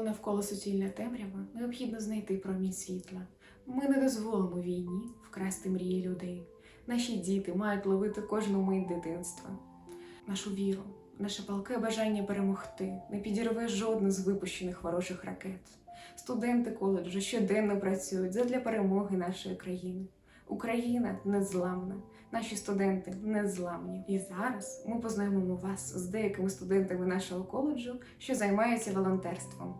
Коли навколо суцільна темрява, необхідно знайти промінь світла. Ми не дозволимо війні вкрасти мрії людей. Наші діти мають ловити кожну мить дитинства. Нашу віру, наше палке бажання перемогти не підірве жодну з випущених ворожих ракет. Студенти коледжу щоденно працюють задля перемоги нашої країни. Україна незламна, наші студенти незламні. І зараз ми познайомимо вас з деякими студентами нашого коледжу, що займаються волонтерством.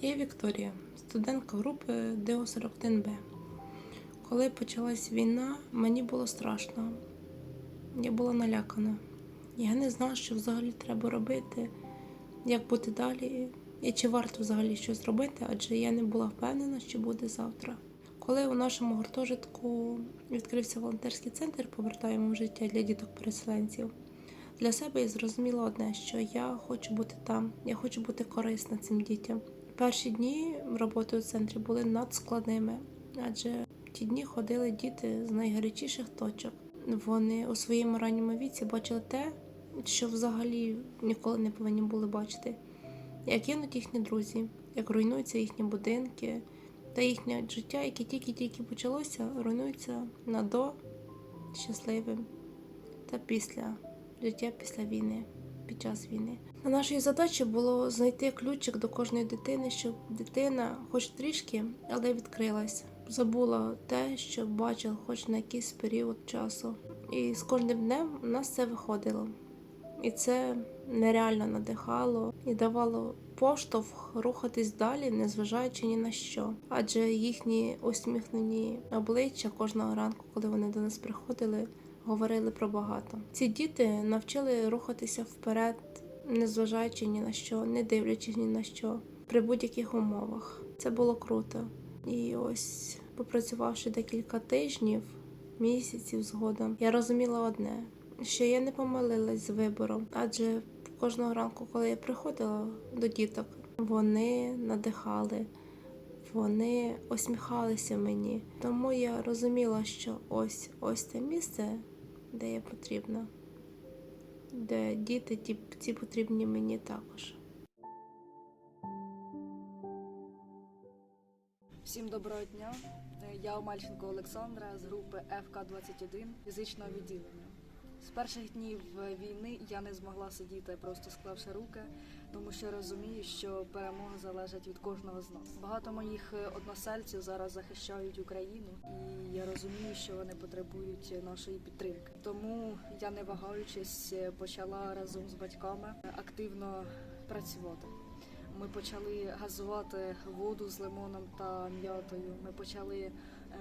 Я Вікторія, студентка групи ДО-41Б. Коли почалась війна, мені було страшно. Я була налякана. Я не знала, що взагалі треба робити, як бути далі, і чи варто взагалі щось робити, адже я не була впевнена, що буде завтра. Коли у нашому гуртожитку відкрився волонтерський центр, повертаємо в життя для діток-переселенців. Для себе я зрозуміла одне, що я хочу бути там, я хочу бути корисна цим дітям. Перші дні роботи у центрі були надскладними, адже ті дні ходили діти з найгарячіших точок. Вони у своєму ранньому віці бачили те, що взагалі ніколи не повинні були бачити. Як гинуть їхні друзі, як руйнуються їхні будинки, та їхнє життя, яке тільки-тільки почалося, руйнується на до щасливим та після життя після війни, під час війни. На нашій задачі було знайти ключик до кожної дитини, щоб дитина, хоч трішки, але відкрилась, забула те, що бачила, хоч на якийсь період часу. І з кожним днем у нас це виходило. І це нереально надихало і давало поштовх рухатись далі, незважаючи ні на що. Адже їхні усміхнені обличчя кожного ранку, коли вони до нас приходили, говорили про багато. Ці діти навчили рухатися вперед, незважаючи ні на що, не дивлячись ні на що, при будь-яких умовах. Це було круто. І ось, попрацювавши декілька тижнів, місяців згодом, я розуміла одне, що я не помилилась з вибором, адже кожного ранку, коли я приходила до діток, вони надихали. Вони усміхалися мені, тому я розуміла, що ось ось те місце, де я потрібна, де діти ті, ці потрібні мені також. Всім доброго дня. Я Омальченко Олександра з групи ФК-21 фізичного відділення. З перших днів війни я не змогла сидіти, просто склавши руки, тому що розумію, що перемога залежить від кожного з нас. Багато моїх е, односельців зараз захищають Україну, і я розумію, що вони потребують нашої підтримки. Тому я, не вагаючись, е, почала разом з батьками активно працювати. Ми почали газувати воду з лимоном та м'ятою. Ми почали е,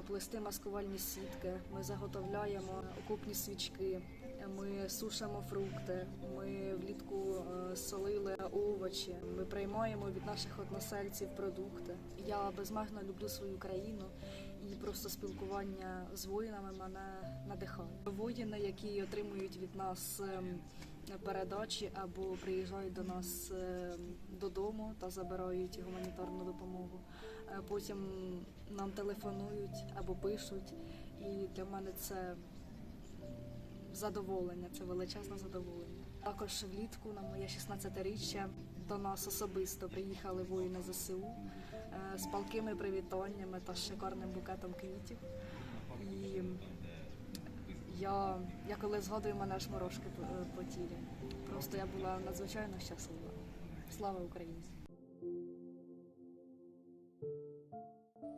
плести маскувальні сітки. Ми заготовляємо окопні свічки. Ми сушимо фрукти. Ми влітку е, солили овочі. Ми приймаємо від наших односельців продукти. Я безмежно люблю свою країну і просто спілкування з воїнами мене надихає. Воїни, які отримують від нас. ем, передачі або приїжджають до нас е, додому та забирають гуманітарну допомогу. Е, Потім нам телефонують або пишуть, і для мене це задоволення, це величезне задоволення. Також влітку на моє 16-річчя до нас особисто приїхали воїни ЗСУ е, з палкими привітаннями та шикарним букетом квітів. І я, я коли згадую, мене аж морожки по, по тілі. Просто я була надзвичайно щаслива. Слава Україні!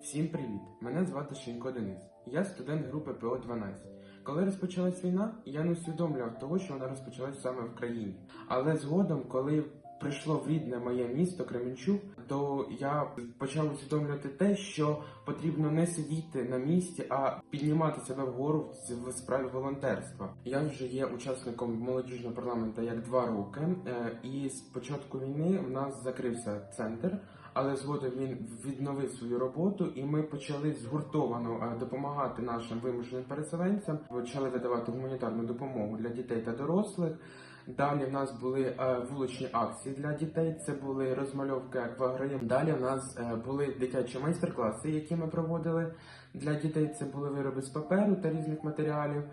Всім привіт! Мене звати Шинько Денис. Я студент групи ПО 12. Коли розпочалась війна, я не усвідомлював того, що вона розпочалась саме в країні. Але згодом, коли прийшло в рідне моє місто Кременчук, то я почав усвідомлювати те, що потрібно не сидіти на місці, а піднімати себе вгору в справі волонтерства. Я вже є учасником молодіжного парламенту як два роки, е, і з початку війни в нас закрився центр але згодом він відновив свою роботу, і ми почали згуртовано е, допомагати нашим вимушеним переселенцям. Почали видавати гуманітарну допомогу для дітей та дорослих. Далі в нас були е, вуличні акції для дітей. Це були розмальовки аквагрим. Далі в нас е, були дитячі майстер-класи, які ми проводили для дітей. Це були вироби з паперу та різних матеріалів.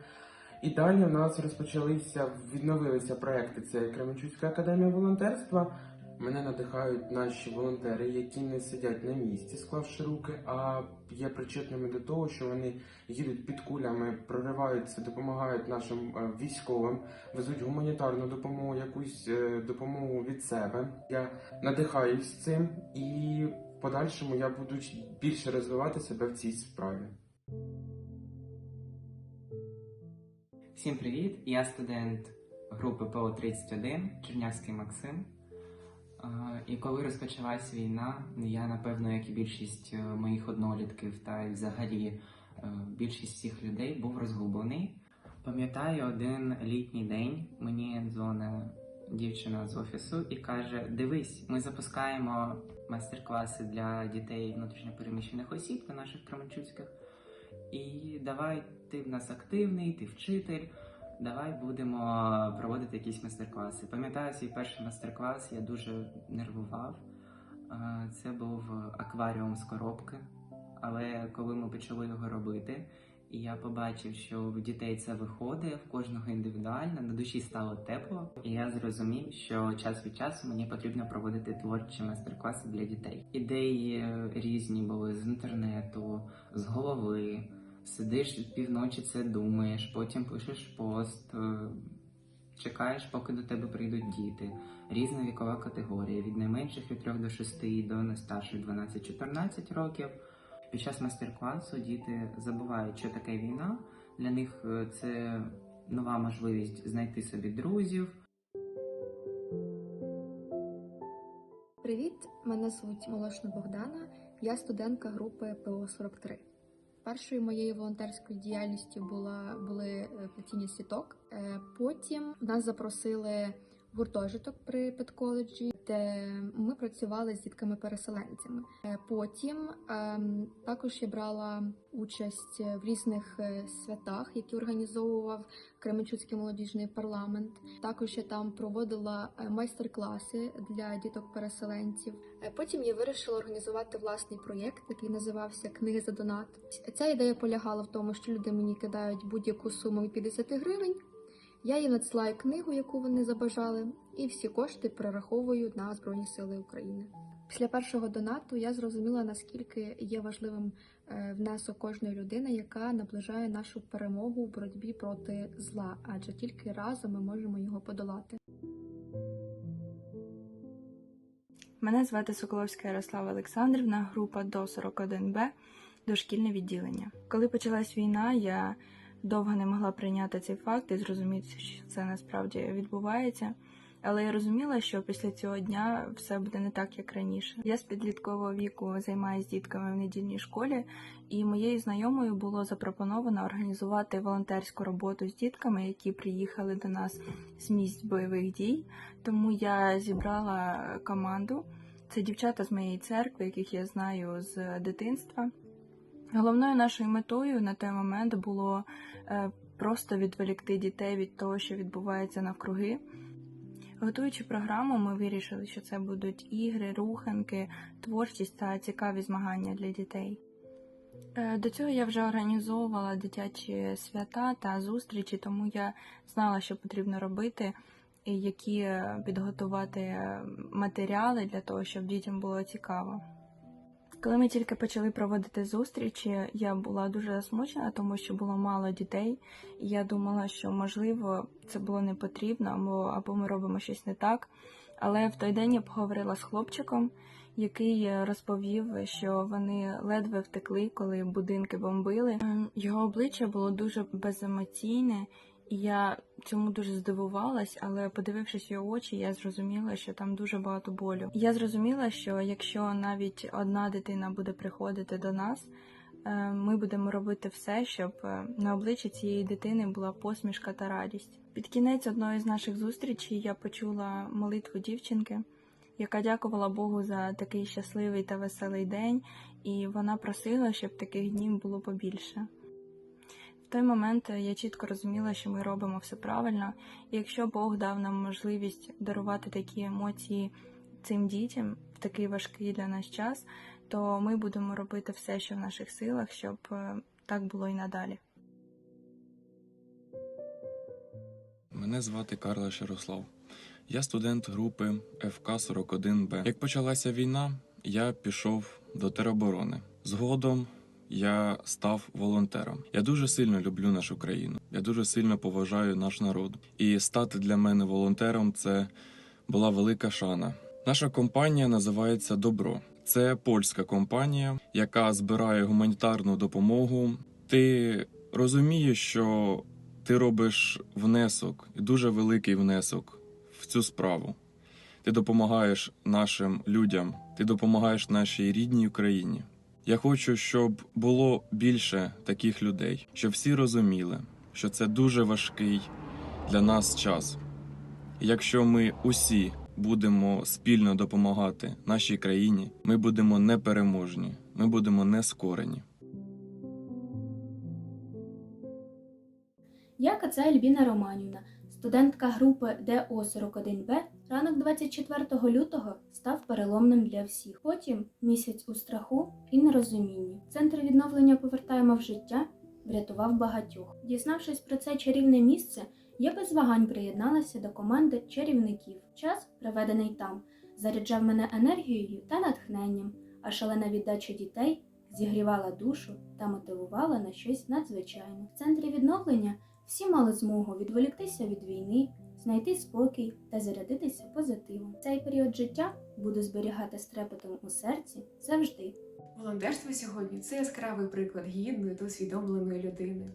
І далі у нас розпочалися, відновилися проекти. Це Кременчуцька академія волонтерства. Мене надихають наші волонтери, які не сидять на місці, склавши руки, а є причетними до того, що вони їдуть під кулями, прориваються, допомагають нашим е, військовим, везуть гуманітарну допомогу, якусь е, допомогу від себе. Я надихаюсь цим, і в подальшому я буду більше розвивати себе в цій справі. Всім привіт! Я студент групи ПО-31 Чернявський Максим. І коли розпочалась війна, я напевно, як і більшість е, моїх однолітків та й взагалі е, більшість всіх людей був розгублений. Пам'ятаю один літній день, мені дзвонить дівчина з офісу і каже: Дивись, ми запускаємо майстер-класи для дітей внутрішньопереміщених осіб на наших Кременчуцьких. І давай ти в нас активний, ти вчитель. Давай будемо проводити якісь майстер-класи. Пам'ятаю свій перший майстер-клас, я дуже нервував. Це був акваріум з коробки. Але коли ми почали його робити, і я побачив, що в дітей це виходить, в кожного індивідуально, на душі стало тепло, і я зрозумів, що час від часу мені потрібно проводити творчі майстер-класи для дітей. Ідеї е, різні були з інтернету, з голови. Сидиш півночі, це думаєш, потім пишеш пост, е, чекаєш, поки до тебе прийдуть діти. Різна вікова категорія від найменших від 3 до 6 до найстарших 12-14 років. Під час майстер-класу діти забувають, що таке війна. Для них е, це нова можливість знайти собі друзів, Привіт, мене звуть Молошна Богдана, я студентка групи ПО-43. Першою моєю волонтерською діяльністю була були е, плетіння сіток. Е, Потім нас запросили гуртожиток при педколеджі, де ми працювали з дітками-переселенцями. Е, Потім ем, також я брала участь в різних е, святах, які організовував Кременчуцький молодіжний парламент. Також я там проводила е, майстер-класи для діток-переселенців. Потім я вирішила організувати власний проєкт, який називався Книги за донат. Ця ідея полягала в тому, що люди мені кидають будь-яку суму від 50 гривень. Я їм надсилаю книгу, яку вони забажали, і всі кошти перераховую на Збройні Сили України. Після першого донату я зрозуміла, наскільки є важливим е, внесок кожної людини, яка наближає нашу перемогу в боротьбі проти зла, адже тільки разом ми можемо його подолати. Мене звати Соколовська Ярослава Олександрівна, група до 41Б, дошкільне відділення. Коли почалась війна, я довго не могла прийняти цей факт і зрозуміти, що це насправді відбувається. Але я розуміла, що після цього дня все буде не так, як раніше. Я з підліткового віку займаюся дітками в недільній школі, і моєю знайомою було запропоновано організувати волонтерську роботу з дітками, які приїхали до нас з місць бойових дій. Тому я зібрала команду. Це дівчата з моєї церкви, яких я знаю з дитинства. Головною нашою метою на той момент було е, просто відволікти дітей від того, що відбувається навкруги. Готуючи програму, ми вирішили, що це будуть ігри, руханки, творчість та цікаві змагання для дітей. Е, До цього я вже організовувала дитячі свята та зустрічі, тому я знала, що потрібно робити, і які е, підготувати матеріали для того, щоб дітям було цікаво. Коли ми тільки почали проводити зустрічі, я була дуже засмучена, тому що було мало дітей, і я думала, що можливо це було не потрібно, або, або ми робимо щось не так. Але в той день я поговорила з хлопчиком, який розповів, що вони ледве втекли, коли будинки бомбили. Ем, Його обличчя було дуже беземоційне, я цьому дуже здивувалась, але подивившись його очі, я зрозуміла, що там дуже багато болю. Я зрозуміла, що якщо навіть одна дитина буде приходити до нас, е, ми будемо робити все, щоб е, на обличчі цієї дитини була посмішка та радість. Під кінець одної з наших зустрічей я почула молитву дівчинки, яка дякувала Богу за такий щасливий та веселий день, і вона просила, щоб таких днів було побільше. Той момент я чітко розуміла, що ми робимо все правильно, і якщо Бог дав нам можливість дарувати такі емоції цим дітям в такий важкий для нас час, то ми будемо робити все, що в наших силах, щоб е, так було і надалі. Мене звати Карлаш Ярослав. Я студент групи ФК 41Б. Як почалася війна, я пішов до тероборони. Згодом я став волонтером. Я дуже сильно люблю нашу країну. Я дуже сильно поважаю наш народ. І стати для мене волонтером це була велика шана. Наша компанія називається Добро. Це польська компанія, яка збирає гуманітарну допомогу. Ти розумієш, що ти робиш внесок, і дуже великий внесок в цю справу. Ти допомагаєш нашим людям, ти допомагаєш нашій рідній Україні. Я хочу, щоб було більше таких людей, щоб всі розуміли, що це дуже важкий для нас час. Якщо ми усі будемо спільно допомагати нашій країні, ми будемо непереможні, ми будемо нескорені. Я Кацай Альбіна Романівна, студентка групи ДО-41Б. Ранок 24 лютого став переломним для всіх. Потім місяць у страху і нерозумінні. Центр відновлення повертаємо в життя врятував багатьох. Дізнавшись про це чарівне місце, я без вагань приєдналася до команди чарівників. Час, проведений там, заряджав мене енергією та натхненням, а шалена віддача дітей зігрівала душу та мотивувала на щось надзвичайне. В центрі відновлення всі мали змогу відволіктися від війни, знайти спокій та зарядитися позитивом. Цей період життя буду зберігати з у серці завжди. Волонтерство сьогодні це яскравий приклад гідної та усвідомленої людини.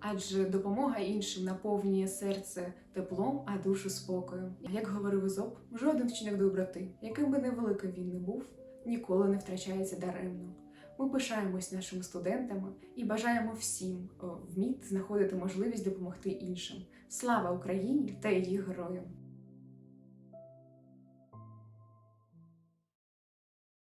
Адже допомога іншим наповнює серце теплом, а душу спокоєм. Як говорив Ізоп, жоден вчинок доброти, яким би невеликим він не був, ніколи не втрачається даремно. Ми пишаємось нашими студентами і бажаємо всім вміти знаходити можливість допомогти іншим. Слава Україні та її героям!